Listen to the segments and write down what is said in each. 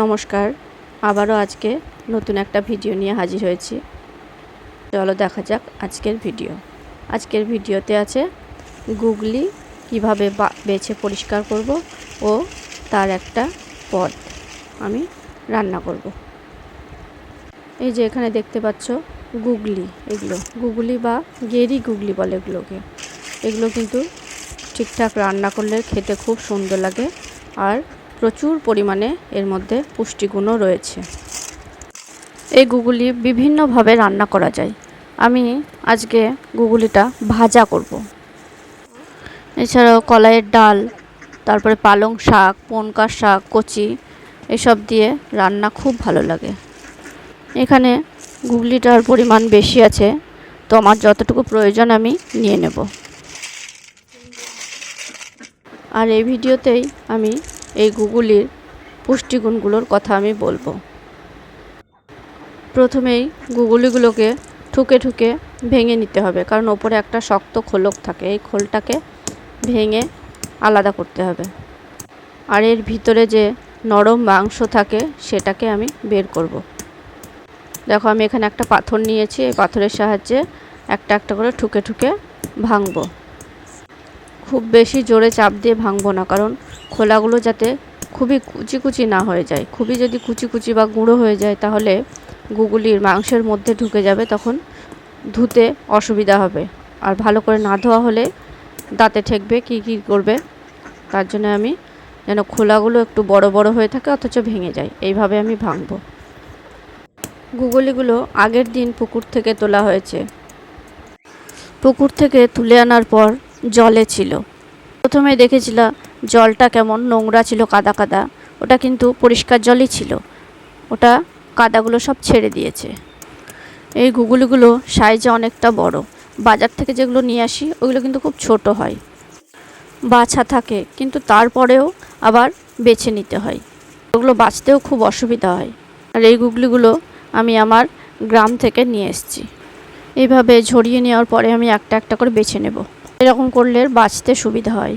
নমস্কার, আবারও আজকে নতুন একটা ভিডিও নিয়ে হাজির হয়েছি। চলো দেখা যাক আজকের ভিডিও। আজকের ভিডিওতে আছে গুগলি কীভাবে বেছে পরিষ্কার করব ও তার একটা পদ আমি রান্না করব। এই যে এখানে দেখতে পাচ্ছ গুগলি, এগুলো। গুগলি বা গেরি গুগলি বলে এগুলোকে। এগুলো কিন্তু ঠিকঠাক রান্না করলে খেতে খুব সুন্দর লাগে আর প্রচুর পরিমাণে এর মধ্যে পুষ্টিগুণও রয়েছে। এই গুগলি বিভিন্নভাবে রান্না করা যায়। আমি আজকে গুগলিটা ভাজা করব। এছাড়াও কলাইয়ের ডাল, তারপরে পালং শাক, পনকা শাক, কচি, এসব দিয়ে রান্না খুব ভালো লাগে। এখানে গুগলিটার পরিমাণ বেশি আছে, তো আমার যতটুকু প্রয়োজন আমি নিয়ে নেব। আর এই ভিডিওতেই আমি এই গুগলির পুষ্টিগুণগুলোর কথা আমি বলব। প্রথমেই গুগলিগুলোকে ঠুকে ঠুকে ভেঙে নিতে হবে, কারণ ওপরে একটা শক্ত খোলক থাকে, এই খোলটাকে ভেঙে আলাদা করতে হবে। আর এর ভিতরে যে নরম মাংস থাকে, সেটাকে আমি বের করব। দেখো, আমি এখানে একটা পাথর নিয়েছি, এই পাথরের সাহায্যে একটা একটা করে ঠুকে ঠুকে ভাঙবো। খুব বেশি জোরে চাপ দিয়ে ভাঙবো না, কারণ খোলাগুলো যাতে খুবই কুচি কুচি না হয়ে যায়। খুবই যদি কুচি কুচি বা গুঁড়ো হয়ে যায়, তাহলে গুগলির মাংসের মধ্যে ঢুকে যাবে, তখন ধুতে অসুবিধা হবে। আর ভালো করে না ধোয়া হলে দাঁতে ঠেকবে, কি কি করবে, তার জন্য আমি যেন খোলাগুলো একটু বড় বড় হয়ে থাকে, অথচ ভেঙে যায়। এইভাবে আমি ভাঙবো। গুগলিগুলো আগের দিন পুকুর থেকে তোলা হয়েছে। পুকুর থেকে তুলে আনার পর জলে ছিল। প্রথমে দেখেছিলাম জলটা কেমন? নোংরা ছিল, কাদা কাদা। ওটা কিন্তু পরিষ্কার জলই ছিল। ওটা কাদাগুলো সব ছেড়ে দিয়েছে। এই গুগলিগুলো সাইজে অনেকটা বড়। বাজার থেকে যেগুলো নিয়ে আসি, ওগুলো কিন্তু খুব ছোট হয়। বাছা থাকে, কিন্তু তারপরেও আবার বেছে নিতে হয়। ওগুলো বাছতেও খুব অসুবিধা হয়। আর এই গুগলিগুলো আমি আমার গ্রাম থেকে নিয়ে এসেছি। এইভাবে ঝরিয়ে নেওয়ার পরে আমি একটা একটা করে বেছে নেব। এরকম করলে বাঁচতে সুবিধা হয়।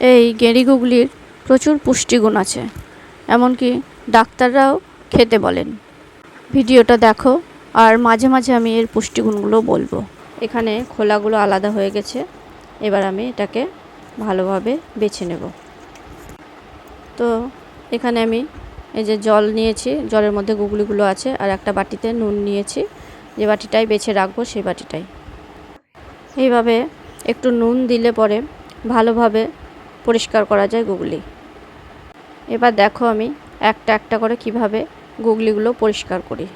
এই গেঁড়ি গুগলির প্রচুর পুষ্টিগুণ আছে, এমনকি ডাক্তাররাও খেতে বলেন। ভিডিওটা দেখো, আর মাঝে মাঝে আমি এর পুষ্টিগুণগুলো বলব। এখানে খোলাগুলো আলাদা হয়ে গেছে, এবার আমি এটাকে ভালোভাবে বেছে নেব। তো এখানে আমি এই যে জল নিয়েছি, জলের মধ্যে গুগলিগুলো আছে, আর একটা বাটিতে নুন নিয়েছি। যে বাটিটাই বেছে রাখব সেই বাটিটাই। এইভাবে একটু নুন দিলে পরে ভালোভাবে পরিষ্কার করা যায় গুগলি। এবার দেখো আমি একটা একটা করে কীভাবে গুগলিগুলো পরিষ্কার করি।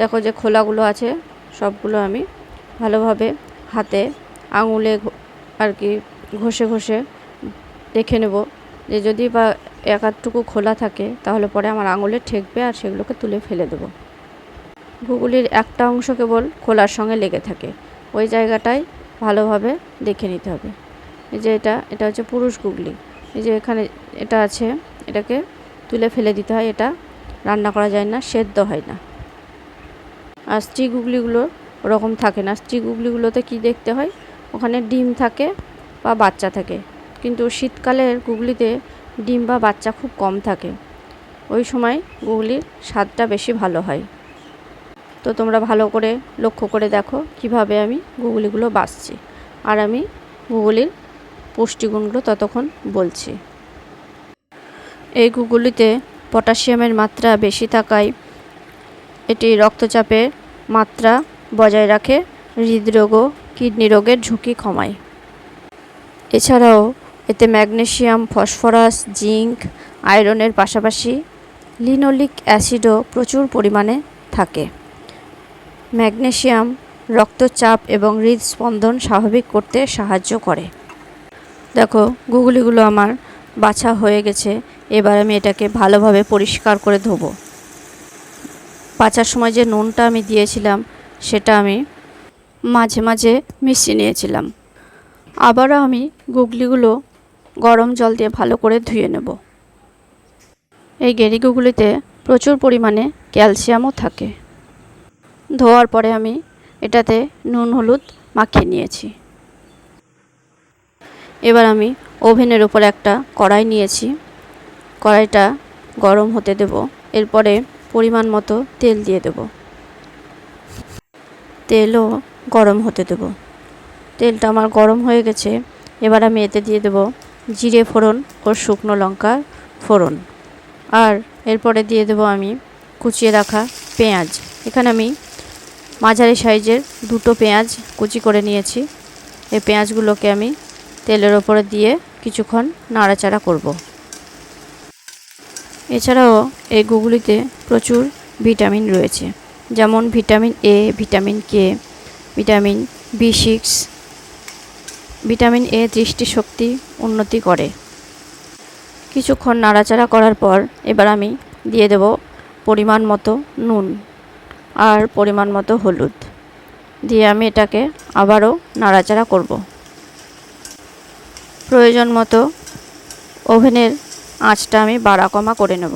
দেখো যে খোলাগুলো আছে, সবগুলো আমি ভালোভাবে হাতে আঙুলে আর কি ঘষে ঘষে দেখে নেব যে যদি বা এক আধটুকু খোলা থাকে তাহলে পরে আমার আঙুলে ঠেকবে আর সেগুলোকে তুলে ফেলে দেবো। গুগলির একটা অংশ কেবল খোলার সঙ্গে লেগে থাকে। ওই জায়গাটায় ভালোভাবে দেখে নিতে হবে। এই যে এটা এটা হচ্ছে পুরুষ গুগলি। এই যে এখানে এটা আছে, এটাকে তুলে ফেলে দিতে হয়, এটা রান্না করা যায় না, সেদ্ধ হয় না। আর স্ত্রী গুগলিগুলো ওরকম থাকে না। স্ত্রী গুগলিগুলোতে কি দেখতে হয়? ওখানে ডিম থাকে বা বাচ্চা থাকে। কিন্তু শীতকালের গুগলিতে ডিম বা বাচ্চা খুব কম থাকে। ওই সময় গুগলির স্বাদটা বেশি ভালো হয়। তো তোমরা ভালো করে লক্ষ্য করে দেখো কীভাবে আমি গুগলিগুলো বাছছি। আর আমি গুগলির পুষ্টিগুণগুলো ততক্ষণ বলছি। এই গুগুলিতে পটাশিয়ামের মাত্রা বেশি থাকায় এটি রক্তচাপের মাত্রা বজায় রাখে, হৃদরোগ ও কিডনি রোগের ঝুঁকি কমায়। এছাড়াও এতে ম্যাগনেশিয়াম ফসফরাস, জিঙ্ক, আয়রনের পাশাপাশি লিনোলিক অ্যাসিডও প্রচুর পরিমাণে থাকে। ম্যাগনেশিয়াম রক্তচাপ এবং হৃদস্পন্দন স্বাভাবিক করতে সাহায্য করে। দেখো, গুগলিগুলো আমার বাছা হয়ে গেছে। এবার আমি এটাকে ভালোভাবে পরিষ্কার করে ধোবো। বাছার সময় যে নুনটা আমি দিয়েছিলাম, সেটা আমি মাঝে মাঝে মিশিয়ে নিয়েছিলাম। আবারও আমি গুগলিগুলো গরম জল দিয়ে ভালো করে ধুয়ে নেব। এই গেরিগুগুলিতে প্রচুর পরিমাণে ক্যালসিয়ামও থাকে। ধোয়ার পরে আমি এটাতে নুন হলুদ মাখিয়ে নিয়েছি। এবার আমি ওভেনের উপর একটা কড়াই নিয়েছি। কড়াইটা গরম হতে দেব। এরপরে পরিমাণ মতো তেল দিয়ে দেব। তেলও গরম হতে দেব। তেলটা আমার গরম হয়ে গেছে। এবার আমি এতে দিয়ে দেব জিরে ফোড়ন ও শুকনো লঙ্কা ফোড়ন। আর এরপরে দিয়ে দেব আমি কুচিয়ে রাখা পেঁয়াজ। এখানে আমি মাঝারি সাইজের দুটো পেঁয়াজ কুচি করে নিয়েছি। এই পেঁয়াজগুলোকে আমি তেলের ওপরে দিয়ে কিছুক্ষণ নাড়াচাড়া করব। এছাড়াও এই গুগলিতে প্রচুর ভিটামিন রয়েছে, যেমন vitamin A vitamin K vitamin B six vitamin A দৃষ্টিশক্তি উন্নতি করে। কিছুক্ষণ নাড়াচাড়া করার পর এবার আমি দিয়ে দেব পরিমাণ মতো নুন আর পরিমাণ মতো হলুদ। দিয়ে আমি এটাকে আবারও নাড়াচাড়া করব। প্রয়োজন মতো ওভেনের আঁচটা আমি বাড়া কমা করে নেব।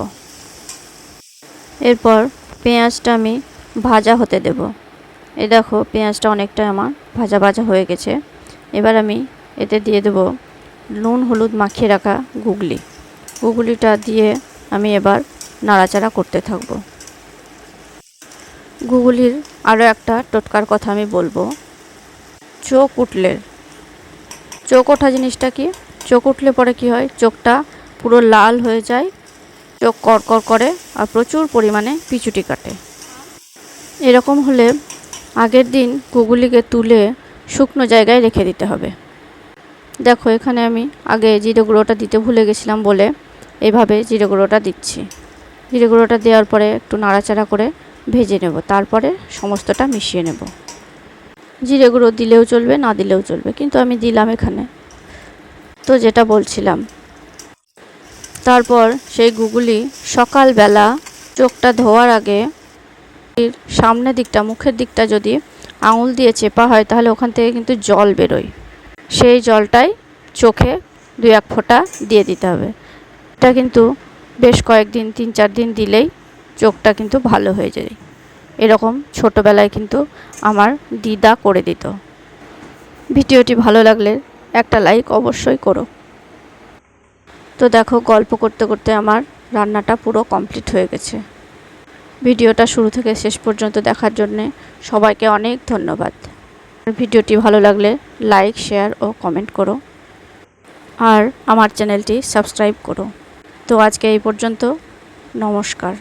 এরপর পেঁয়াজটা আমি ভাজা হতে দেব। এই দেখো পেঁয়াজটা অনেকটা আমার ভাজা ভাজা হয়ে গেছে। এবার আমি এতে দিয়ে দেব নুন হলুদ মাখিয়ে রাখা গুগলি। গুগলিটা দিয়ে আমি এবার নাড়াচাড়া করতে থাকব। গুগলির আরও একটা টোটকার কথা আমি বলব। চোখ উঠলে চোখ ওঠা জিনিসটা কি? চোখ উঠলে পরে কি হয়? চোখটা পুরো লাল হয়ে যায়, চোখ কড়কড় করে আর প্রচুর পরিমাণে পিছুটি কাটে। এরকম হলে আগের দিন গুগলিকে তুলে শুকনো জায়গায় রেখে দিতে হবে। দেখো, এখানে আমি আগে জিরে গুঁড়োটা দিতে ভুলে গেছিলাম বলে এইভাবে জিরে গুঁড়োটা দিচ্ছি। জিরে গুঁড়োটা দেওয়ার পরে একটু নাড়াচাড়া করে ভেজে নেব, তারপরে সমস্তটা মিশিয়ে নেব। জিরে গুঁড়ো দিলেও চলবে, না দিলেও চলবে, কিন্তু আমি দিলাম এখানে। তো যেটা বলছিলাম, তারপর সেই গুগলি সকালবেলা চোখটা ধোয়ার আগে সামনের দিকটা, মুখের দিকটা যদি আঙুল দিয়ে চেপা হয়, তাহলে ওখান থেকে কিন্তু জল বেরোয়। সেই জলটাই চোখে দু এক ফোঁটা দিয়ে দিতে হবে। এটা কিন্তু বেশ কয়েকদিন, তিন চার দিন দিলেই চোখটা কিন্তু ভালো হয়ে যায়। এরকম ছোটোবেলায় কিন্তু আমার দিদা করে দিত। ভিডিওটি ভালো লাগলে একটা লাইক অবশ্যই করো। তো দেখো, গল্প করতে করতে আমার রান্নাটা পুরো কমপ্লিট হয়ে গেছে। ভিডিওটা শুরু থেকে শেষ পর্যন্ত দেখার জন্যে সবাইকে অনেক ধন্যবাদ। ভিডিওটি ভালো লাগলে লাইক শেয়ার ও কমেন্ট করো। আর আমার চ্যানেলটি সাবস্ক্রাইব করো। তো আজকে এই পর্যন্ত, নমস্কার।